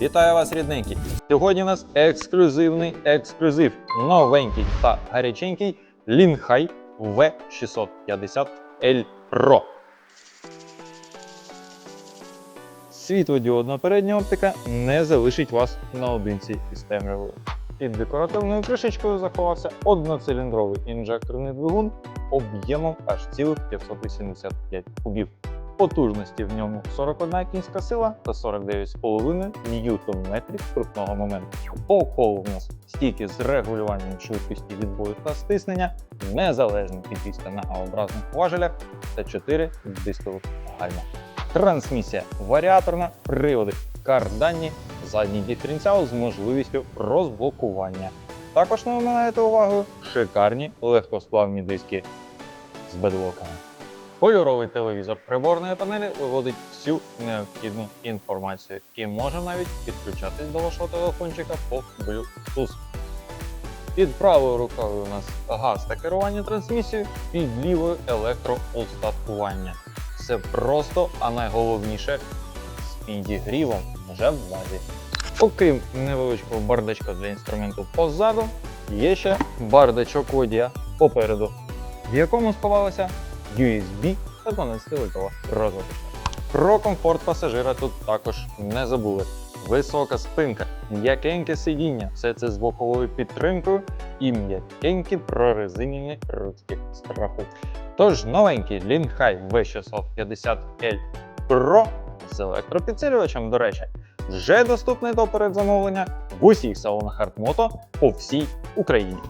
Вітаю вас, рідненькі! Сьогодні у нас ексклюзивний ексклюзив. Новенький та гаряченький Лінхай V650L Pro. Світлодіодна передня оптика не залишить вас наодинці із темрявою. Під декоративною кришечкою заховався одноциліндровий інжекторний двигун об'ємом аж цілих 585 кубів. Потужності в ньому 41 кінська сила та 49,5 ньютон-метрів крутного моменту. По колу в нас стійки з регулюванням швидкості відбою та стиснення, незалежна підвізка на А-образних важелях та 4 дискових гальма. Трансмісія варіаторна, приводи карданні, задній диференціал з можливістю розблокування. Також не оминаєте увагою шикарні легкосплавні диски з бедлоками. Кольоровий телевізор приборної панелі виводить всю необхідну інформацію і може навіть підключатись до вашого телефончика по Bluetooth. Під правою рукою у нас газ та керування трансмісією, під лівою електроустаткування. Все просто, а найголовніше з підігрівом вже в базі. Окрім невеличкого бардачка для інструменту позаду, є ще бардачок водія попереду, в якому сховалася USB та 12-вольтова розетка. Про комфорт пасажира тут також не забули. Висока спинка, м'якеньке сидіння, все це з боковою підтримкою і м'якенькі прорезинені ручки страху. Тож новенький Linhai V650L Pro з електропідсилювачем, до речі, вже доступний до передзамовлення в усіх салонах Артмото по всій Україні.